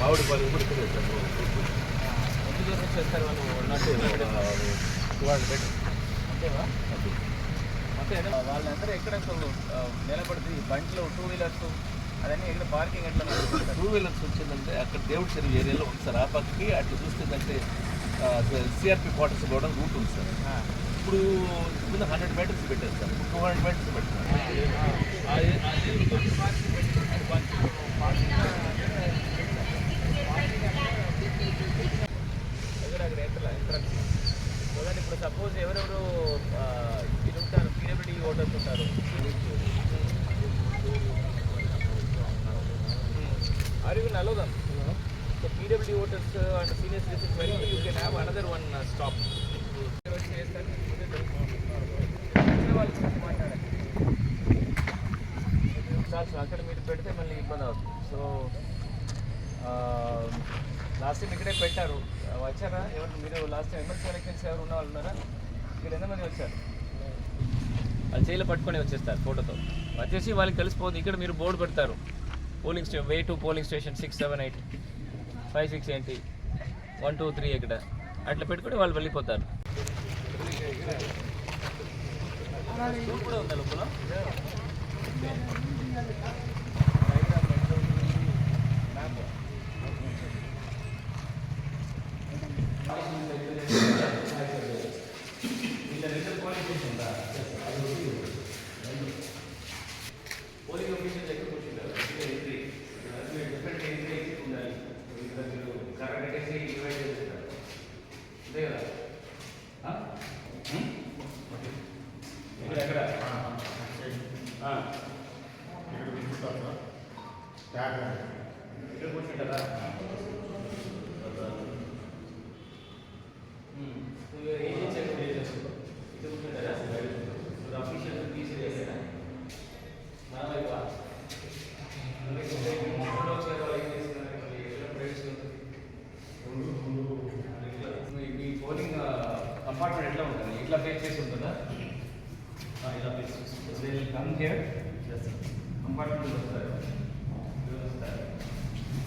మామిడి పాలు కూడా ఇక్కడే చేస్తారు వాళ్ళు అంటే టూ హండ్రెడ్ మీటర్స్ అంతేవా వాళ్ళందరూ ఎక్కడ అసలు, ఆ, నిలబడుతుంది బండ్లు టూ వీలర్స్ అదన్నీ ఎక్కడ పార్కింగ్ ఎట్లా? టూ వీలర్స్ వచ్చిందంటే అక్కడ దేవుడి చెరువు ఏరియాలో ఉంది సార్ ఆ పక్కకి అట్లా చూస్తుందంటే సిఆర్పి క్వార్టర్స్ కూడా రూట్ ఉంది సార్ ఇప్పుడు ముందు హండ్రెడ్ మీటర్స్ పెట్టారు సార్ టూ హండ్రెడ్ మీటర్స్ పెట్టారు ఆ, అది- అది బండి పార్కింగ్ పెట్టి, అది బండి పార్కింగ్ దగ్గర అక్కడ ఎక్కడ ఎంట్రన్స్ సో దట్ ఇప్పుడు సపోజ్ ఎవరెవరు ఇది ఉంటారు పీడబ్ల్యూడీ ఓటర్స్ ఉంటారు. Are you allow them so PWD voters and senior citizens very you can have another one stop చాలు అక్కడ మీరు పెడితే మళ్ళీ ఇబ్బంది అవుతుంది. సో లాస్ట్ టైం ఇక్కడే పెట్టారు. వచ్చారా? ఎవరు మీరు లాస్ట్ టైం ఎమ్మెల్సీ ఎలక్షన్స్ ఎవరు ఉన్న వాళ్ళు ఉన్నారా? ఇక్కడ ఎంతమంది వచ్చారు? వాళ్ళు చేయిలో పట్టుకొని వచ్చేస్తారు ఫోటోతో. వచ్చేసి వాళ్ళకి తెలిసిపోతుంది. ఇక్కడ మీరు బోర్డు పెడతారు. Polling stay way to polling station six seven eight five six ఏంటి వన్ టూ త్రీ ఇక్కడ. అట్లా పెట్టుకొని వాళ్ళు వెళ్ళిపోతారు. స్కూల్ కూడా ఉందా. లోపల కంపార్ట్మెంట్ ఎట్లా ఉంటుంది ఇట్లా ఫేస్ చేసి ఉంటుందా ఆ, ఇలా ఫేస్ చేసి కమ్ హియర్ కంపార్ట్మెంట్ వస్తారు వీళ్ళు వస్తారు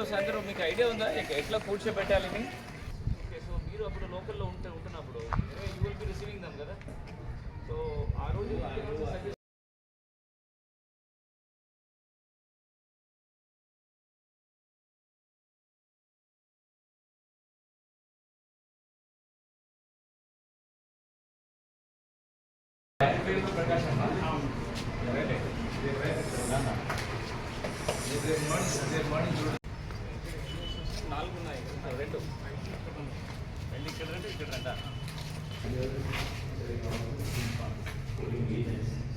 వీళ్ళు అందరూ మీకు ఐడియా ఉందా? ఎట్లా కూర్చోబెట్టాలని ఓకే సో మీరు అప్పుడు లోకల్లో ఉంటే ఉంటున్నప్పుడు you will be receiving them కదా? సో ఆ రోజు ప్రకాశం నాలుగు ఉన్నాయి ఇక్కడ రెండు ఇక్కడ రెండు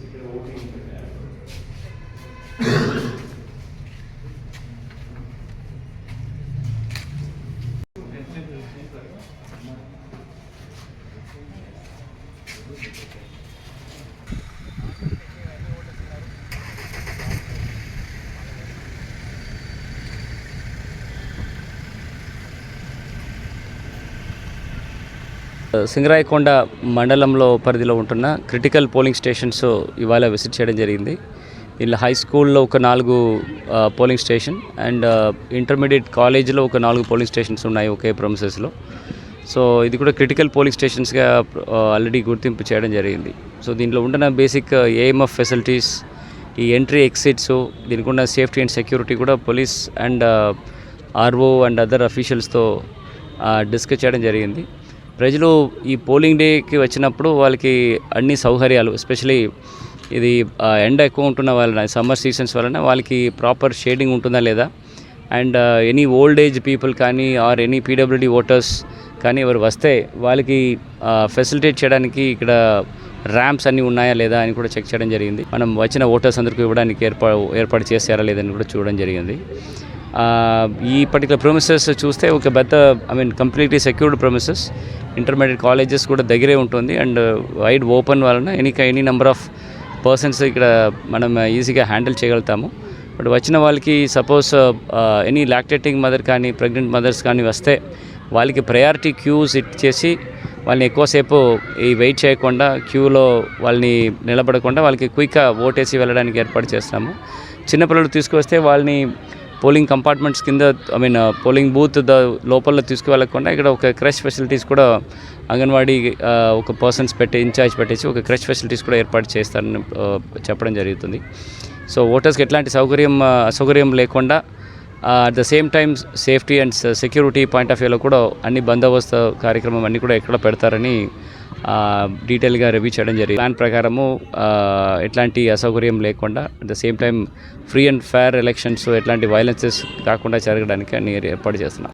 ఇక్కడ ఓటింగ్ సింగరాయకొండ మండలంలో పరిధిలో ఉంటున్న క్రిటికల్ పోలింగ్ స్టేషన్స్ ఇవాళ విజిట్ చేయడం జరిగింది. ఇలా హై స్కూల్లో ఒక నాలుగు పోలింగ్ స్టేషన్ అండ్ ఇంటర్మీడియట్ కాలేజీలో ఒక నాలుగు పోలింగ్ స్టేషన్స్ ఉన్నాయి ఒకే ప్రొమిసెస్లో సో ఇది కూడా క్రిటికల్ పోలింగ్ స్టేషన్స్గా ఆల్రెడీ గుర్తింపు చేయడం జరిగింది. సో దీంట్లో ఉంటున్న బేసిక్ ఏఎంఎఫ్ ఫెసిలిటీస్ ఈ ఎంట్రీ ఎగ్జిట్స్ దీనికి ఉన్న సేఫ్టీ అండ్ సెక్యూరిటీ కూడా police and RO and other అఫీషియల్స్తో discuss చేయడం జరిగింది. ప్రజలు ఈ పోలింగ్ డేకి వచ్చినప్పుడు వాళ్ళకి అన్ని సౌకర్యాలు ఎస్పెషలీ ఇది ఎండ ఎక్కువ ఉంటున్న వలన సమ్మర్ సీజన్స్ వలన వాళ్ళకి ప్రాపర్ షేడింగ్ ఉంటుందా లేదా? And any old age people కానీ ఆర్ ఎనీ పీడబ్ల్యూడి ఓటర్స్ కానీ ఎవరు వస్తే వాళ్ళకి ఫెసిలిటేట్ చేయడానికి ఇక్కడ ర్యాంప్స్ అన్నీ ఉన్నాయా లేదా అని కూడా చెక్ చేయడం జరిగింది. మనం వచ్చిన ఓటర్స్ అందరికీ ఇవ్వడానికి ఏర్పా ఏర్పాటు చేశారా లేదని కూడా చూడడం జరిగింది. ఈ పర్టికులర్ ప్రొమిసెస్ చూస్తే ఒక పెద్ద I mean completely secured premises intermediate colleges కూడా దగ్గరే ఉంటుంది. అండ్ వైడ్ ఓపెన్ వలన any any number of persons ఇక్కడ మనం ఈజీగా హ్యాండిల్ చేయగలుగుతాము. బట్ వచ్చిన వాళ్ళకి సపోజ్ ఎనీ లాక్టేటింగ్ మదర్ కానీ ప్రెగ్నెంట్ మదర్స్ కానీ వస్తే వాళ్ళకి ప్రయారిటీ క్యూస్ ఇచ్చేసి వాళ్ళని ఎక్కువసేపు ఈ వెయిట్ చేయకుండా క్యూలో వాళ్ళని నిలబడకుండా వాళ్ళకి క్విక్గా ఓటేసి వెళ్ళడానికి ఏర్పాటు చేస్తాము. చిన్నపిల్లలు తీసుకొస్తే వాళ్ళని పోలింగ్ కంపార్ట్మెంట్స్ కింద I mean uh, polling booth the లోపల తీసుకువెళ్ళకుండా ఇక్కడ ఒక క్రష్ ఫెసిలిటీస్ కూడా అంగన్వాడీ uh, ఒక పర్సన్స్ పెట్టి ఇన్ఛార్జ్ పెట్టేసి ఒక క్రష్ ఫెసిలిటీస్ కూడా ఏర్పాటు చేస్తారని uh, చెప్పడం జరుగుతుంది. సో ఓటర్స్కి ఎట్లాంటి సౌకర్యం అసౌకర్యం లేకుండా at the same time safety and security point of వ్యూలో కూడా అన్ని బందోబస్తు కార్యక్రమం అన్నీ కూడా ఎక్కడ పెడతారని డీటెయిల్గా రివ్యూ చేయడం జరిగింది. ప్లాన్ ప్రకారము ఎట్లాంటి అసౌకర్యం లేకుండా at the same time free and fair elections ఎట్లాంటి వైలెన్సెస్ కాకుండా జరగడానికి అన్ని ఏర్పాటు చేస్తున్నాం.